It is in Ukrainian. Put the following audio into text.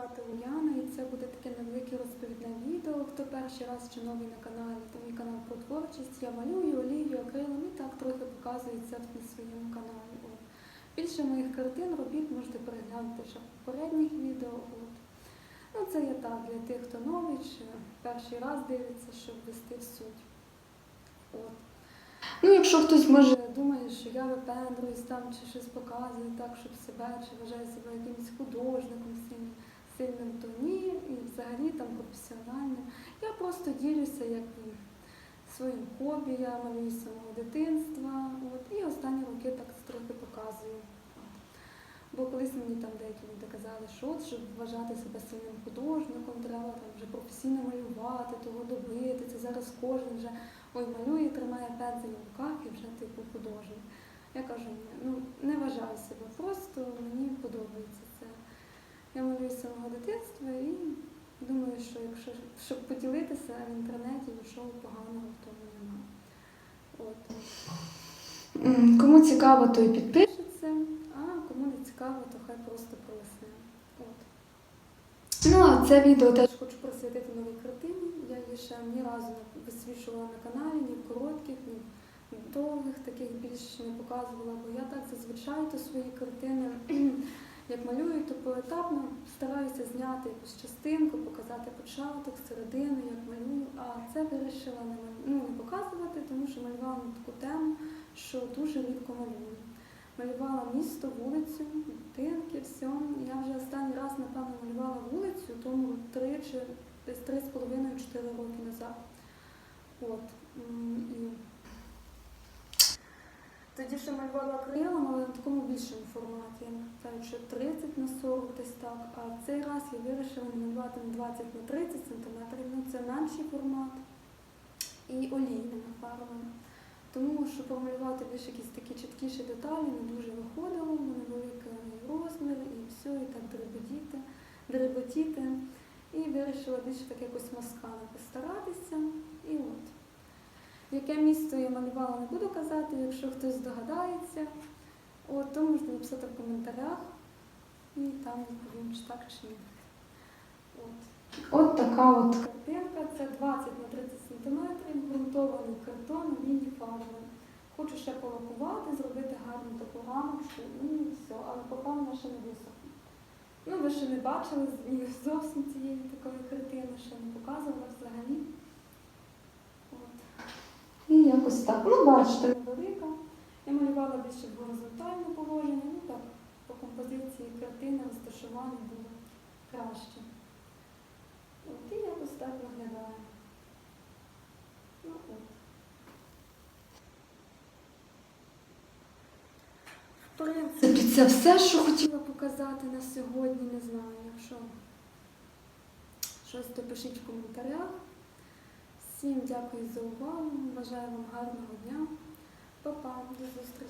звати Уляна, і це буде таке невелике розповідне відео. Хто перший раз чи новий на каналі, то мій канал про творчість. Я малюю, олію, акрилом і так трохи показую це на своєму каналі. От. Більше моїх картин, робіт можете переглянути ще в попередніх відео. От. Ну, це я так для тих, хто новий чи перший раз дивиться, щоб ввести в суть. От. Ну, якщо хтось може думає, що я випендрююсь там чи щось показую так, щоб себе, чи вважаю себе якимось художником сильним, сильним, то ні, і взагалі там професіональним. Я просто ділюся як своїм хобі, я малюю самого дитинства. От, і останні роки так трохи показую. Бо колись мені там деякі люди казали, що от, щоб вважати себе сильним художником, треба там вже професійно малювати, того добити. Це зараз кожен вже ой, малює, тримає пензель в руках і вже типу художник. Я кажу, ні, ну не вважаю себе, просто мені подобається. Я малюю з самого дитинства і думаю, що якщо щоб поділитися в інтернеті, нічого поганого в тому немає. От. Кому цікаво, той підпишеться, а кому не цікаво, то хай просто пролисне. От. Ну, а це відео теж хочу присвятити новій картині. Я її ще ні разу не висвічувала на каналі, ні в коротких, ні в довгих таких більш не показувала, бо я так зазвичай то свої картини, як малюю, то поетапно стараюся зняти якусь частинку, показати початок, середину, як малюю. А це вирішила не, ну, не показувати, тому що малювала на таку тему, що дуже рідко малюю. Малювала місто, вулицю, будинки, все. Я вже останній раз, напевно, малювала вулицю, тому три чи десь три з половиною чотири роки назад. От. І тоді ще малювала акрилом, але на такому більшому форматі. Я пам'ятаю, що 30 на 40 десь так. А в цей раз я вирішила малювати не 20 на 30 сантиметрів, ну це менший формат і олійними фарбами. Тому що промалювати більш якісь такі чіткіші деталі не дуже виходило, в мене великий розмір і все, і так дребетіти, дреботіти. І вирішила більше так якось мазками постаратися. І от. Яке місто я малювала, не буду казати, якщо хтось здогадається, от, то можете написати в коментарях і там відповім, чи так чи ні. От. От така от картинка, це 20 на 30 см, ґрунтований картон, лінії фарби. Хочу ще полакувати, зробити гарну таку рамочку і все, але поки вона ще не висохне. Ну, ви ще не бачили зовсім цієї такої картини, ще не показувала взагалі. От. І якось Ну, бачите, невелика. Я малювала більше в горизонтальне положення, ну так, по композиції картини, розташування було краще. От, і якось так виглядає. Ну, от. В принципі, це все, що хотіла показати на сьогодні, не знаю. Якщо щось, то пишіть в коментарях. Всім дякую за увагу. Бажаю вам гарного дня. Па-па, до зустрічі.